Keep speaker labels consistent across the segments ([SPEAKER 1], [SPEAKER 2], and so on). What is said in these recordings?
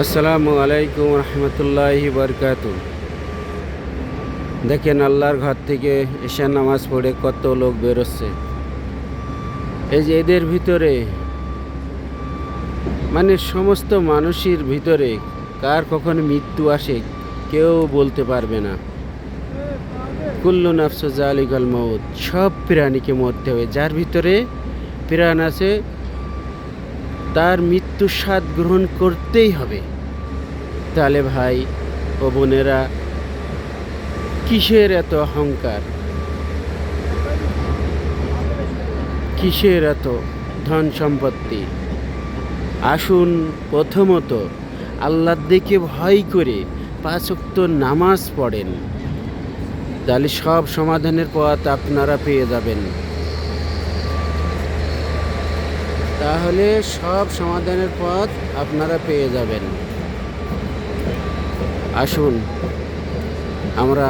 [SPEAKER 1] আসসালামু আলাইকুম রহমতুল্লাহি বরকাত দেখেন আল্লাহর ঘর থেকে ঈশান নামাজ পড়ে কত লোক বেরোচ্ছে। এই যে এদের ভিতরে মানে সমস্ত মানুষের ভিতরে কার কখন মৃত্যু আসে কেউ বলতে পারবে না। কুল্লু নাফসু জালিকাল মৌত সব প্রাণীকে মরতে হবে। যার ভিতরে প্রাণ আছে তার মৃত্যুর স্বাদ গ্রহণ করতেই হবে। তাহলে ভাই ও বোনেরা, কিসের এত অহংকার? কিসের এত ধন সম্পত্তি? আসুন প্রথমত আল্লাহর দিকে ভয় করে পাঁচক্ত নামাজ পড়েন। তাহলে সব সমাধানের পথ আপনারা পেয়ে যাবেন। তাহলে সব সমাধানের পথ আপনারা পেয়ে যাবেন। আসুন, আমরা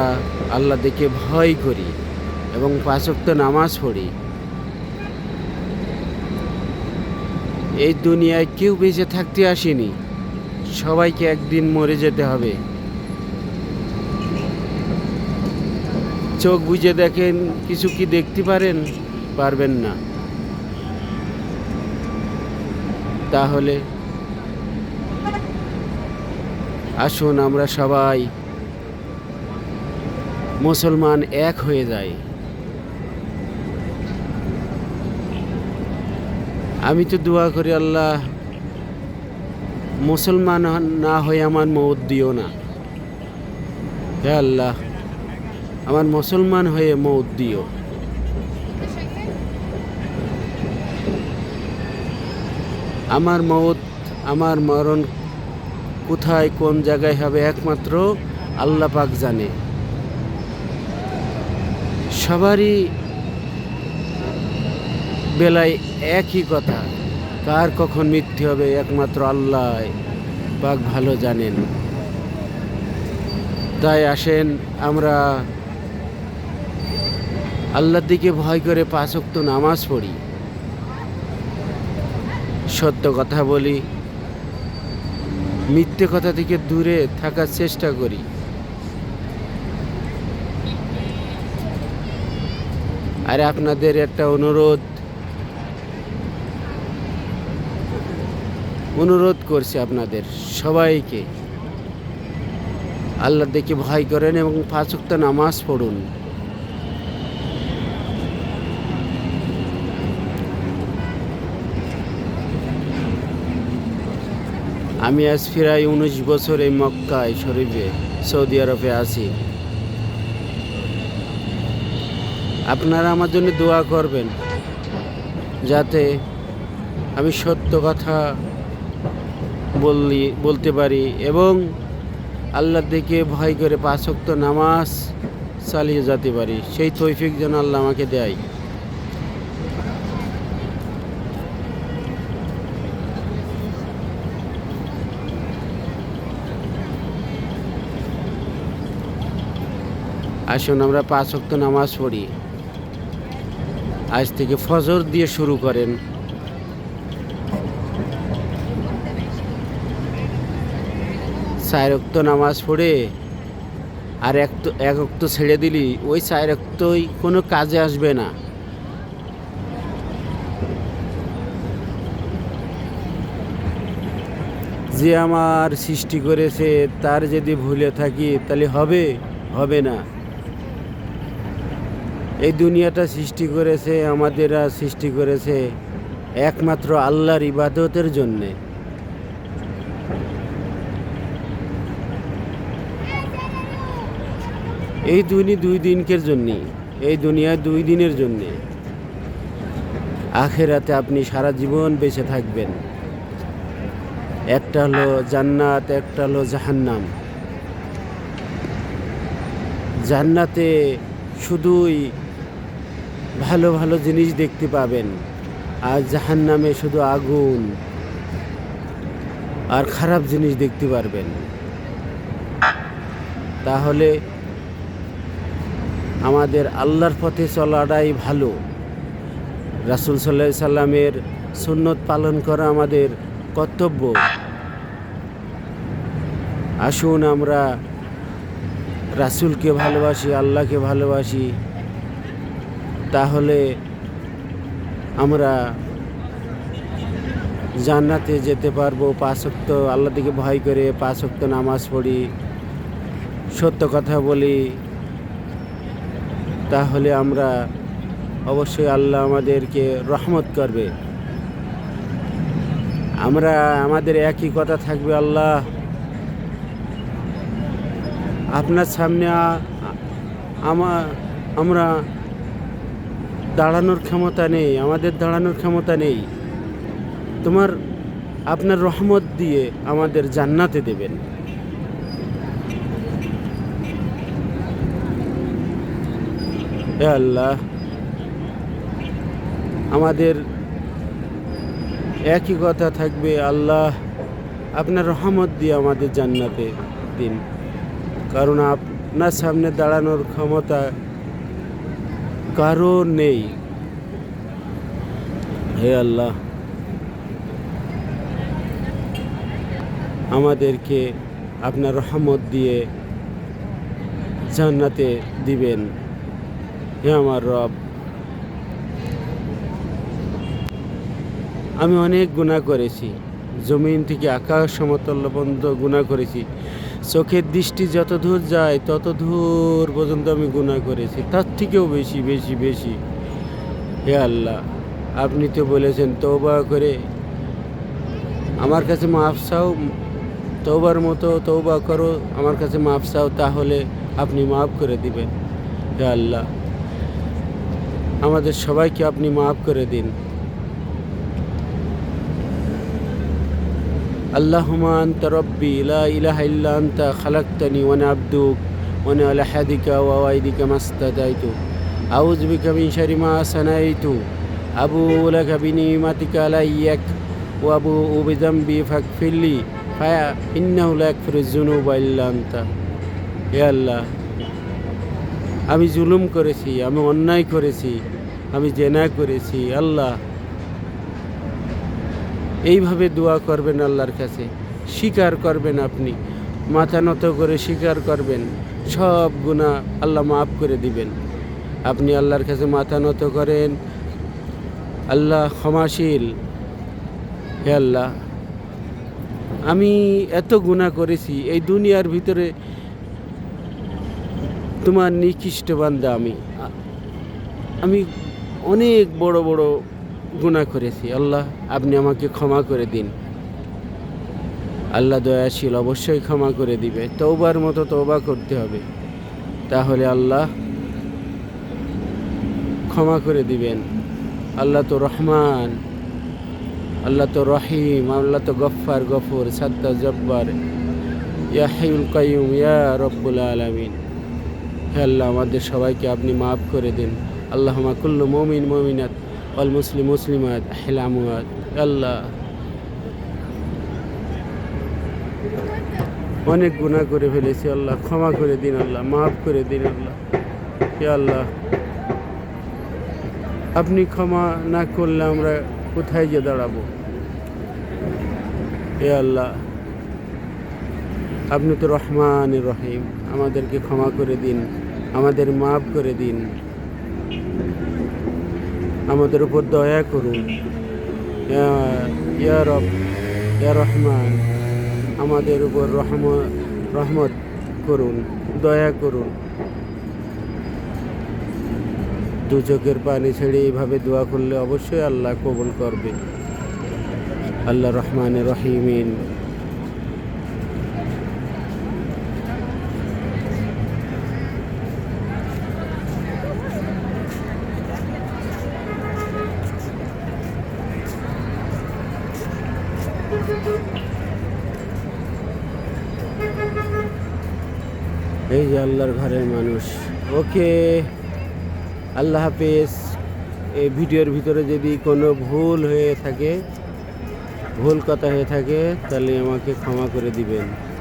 [SPEAKER 1] আল্লাহ দেখে ভয় করি এবং পাঁচক্ত নামাজ পড়ি। এই দুনিয়ায় কেউ বেঁচে থাকতে আসেনি। সবাইকে একদিন মরে যেতে হবে। চোখ বুঝে দেখেন, কিছু কি দেখতে পারেন? পারবেন না। তাহলে আসুন আমরা সবাই মুসলমান এক হয়ে যাই। আমি তো দোয়া করি, আল্লাহ, মুসলমান না হয়ে আমার মৌত দিও না। হে আল্লাহ, আমার মুসলমান হয়ে মৌত দিও। আমার মত, আমার মরণ কোথায়, কোন জায়গায় হবে একমাত্র আল্লাহ পাক জানে। সবারই বেলায় একই কথা, কার কখন মৃত্যু হবে একমাত্র আল্লাহ পাক ভালো জানেন। তাই আসেন আমরা আল্লাহর দিকে ভয় করে পাঁচক্ত নামাজ পড়ি। সত্য কথা বলি, মিথ্যে কথা থেকে দূরে থাকার চেষ্টা করি। আর আপনাদের একটা অনুরোধ অনুরোধ করছি আপনাদের সবাইকে। আল্লাহ দেখে ভয় করেন এবং পাঁচক্ত নামাজ পড়ুন। আমি আজ ফিরাই উনিশ বছর এই মক্কায় শরীফে সৌদি আরবে আছি। আপনারা আমার জন্য দোয়া করবেন, যাতে আমি সত্য কথা বললি, বলতে পারি এবং আল্লাহর দিকে ভয় করে পাঁচক্ত নামাজ চালিয়ে যেতে পারি। সেই তৈফিক যেন আল্লাহ আমাকে দেয়। আসুন, আমরা পাঁচ ওয়াক্ত নামাজ পড়ি। আজ থেকে ফজর দিয়ে শুরু করেন। চার অক্ত নামাজ পড়ে আর এক এক অক্ত ছেড়ে দিলি, ওই চার অক্তই কোনো কাজে আসবে না। যে আমার সৃষ্টি করেছে, তার যদি ভুলে থাকি, তাহলে হবে? হবে না। এই দুনিয়াটা সৃষ্টি করেছে, আমাদেরা সৃষ্টি করেছে একমাত্র আল্লাহর ইবাদতের জন্যে। এই দুনি দুই দিনকের জন্যে, এই দুনিয়া দুই দিনের জন্যে। আখেরাতে আপনি সারা জীবন বেঁচে থাকবেন। একটা হলো জান্নাত, একটা হলো জাহান্নাম। জান্নাতে শুধুই ভালো ভালো জিনিস দেখতে পাবেন। আর জাহান নামে শুধু আগুন আর খারাপ জিনিস দেখতে পারবেন। তাহলে আমাদের আল্লাহর পথে চলাটাই ভালো। রাসুল সাল্লাহ সাল্লামের সুন্নত পালন করা আমাদের কর্তব্য। আসুন আমরা রাসূলকে ভালোবাসি, আল্লাহকে ভালোবাসি। তাহলে আমরা জান্নাতে যেতে পারব। পাঁচক্ত আল্লাহ দিকে ভয় করে পাঁচক্ত নামাজ পড়ি। সত্য কথা বলি। তাহলে আমরা অবশ্যই আল্লাহ আমাদেরকে রহমত করবে। আমরা আমাদের একই কথা থাকবে, আল্লাহ। আপনার সামনে আমরা দাঁড়ানোর ক্ষমতা নেই, আমাদের দাঁড়ানোর ক্ষমতা নেই। তোমার আপনার রহমত দিয়ে আমাদের জান্নাতে দেবেন। আল্লাহ, আমাদের একই কথা থাকবে, আল্লাহ আপনার রহমত দিয়ে আমাদের জান্নাতে দিন। কারণ আপনার সামনে দাঁড়ানোর ক্ষমতা কারও নেই। হে আল্লাহ, আমাদেরকে আপনার রহমত দিয়ে জান্নাতে দিবেন। হে আমার রব, আমি অনেক গুণা করেছি। জমিন থেকে আকাশ সমতল পর্যন্ত গুণা করেছি। চোখের দৃষ্টি যত দূর যায় তত দূর পর্যন্ত আমি গুণা করেছি। তার থেকেও বেশি বেশি বেশি। হে আল্লাহ, আপনি তো বলেছেন তৌবা করে। আমার কাছে মাফ চাও তৌবার মতো তৌবা করো। আমার কাছে মাফ চাও, তাহলে আপনি মাফ করে দিবেন। হে আল্লাহ, আমাদের সবাইকে আপনি মাফ করে দিন। اللهم أنت ربي لا إله إلا أنت خلقتني وأنا عبدك وأنا على حدك ووعدك ما استدعيت أعوذ بك من شر ما صنعت أبوء لك بنعمتك عليك وأبوء بذنبي فاغفر لي فإنه لا يغفر الذنوب إلا أنت يا الله আমি জুলুম করেছি আমি অন্যায় করেছি আমি জেনা করেছি আল্লাহ এইভাবে দোয়া করবেন আল্লাহর কাছে। স্বীকার করবেন আপনি। মাথা নত করে স্বীকার করবেন। সব গুণা আল্লাহ মাফ করে দিবেন। আপনি আল্লাহর কাছে মাথা নত করেন। আল্লাহ ক্ষমাশীল। হে আল্লাহ, আমি এত গুণা করেছি, এই দুনিয়ার ভিতরে তোমার নিকৃষ্ট বান্দা আমি। আমি অনেক বড় বড় গুণা করেছি। আল্লাহ, আপনি আমাকে ক্ষমা করে দিন। আল্লাহ দয়াশীল অবশ্যই ক্ষমা করে দিবে। তৌবার মতো তৌবা করতে হবে। তাহলে আল্লাহ ক্ষমা করে দিবেন। আল্লাহ তো রহমান, আল্লাহ তো রহিম, আল্লাহ তো গফ্ফার গফুর সাত্তা জব্বার। ইয়া হাইউল কাইয়ুম, ইয়া রব্বুল আলামিন। হে আল্লাহ, আমাদের সবাইকে আপনি মাফ করে দিন। আল্লাহ কুল্লু মমিন মমিনাত। অল মুসলিম মুসলিমাত হেলামুয়াত আল্লাহ অনেক গুণা করে ফেলেছি আল্লাহ, ক্ষমা করে দিন আল্লাহ, মাফ করে দিন আল্লাহ। আল্লাহ, আপনি ক্ষমা না করলে আমরা কোথায় গিয়ে দাঁড়াবো? হে আল্লাহ, আপনি তো রহমান রহিম, আমাদেরকে ক্ষমা করে দিন, আমাদের মাফ করে দিন। আমাদের উপর দয়া করুন। ইয়া- রহমান, আমাদের উপর রহম, রহমত করুন, দয়া করুন। দু চোখের পানি ছেড়ে এইভাবে দোয়া করলে অবশ্যই আল্লাহ কবুল করবে। আল্লাহ রহমান রহিমিন এই যে আল্লাহর ঘরের মানুষ। ওকে, আল্লাহ হাফেজ। এই ভিডিওর ভিতরে যদি কোনো ভুল হয়ে থাকে, ভুল কথা হয়ে থাকে, তাহলে আমাকে ক্ষমা করে দিবেন।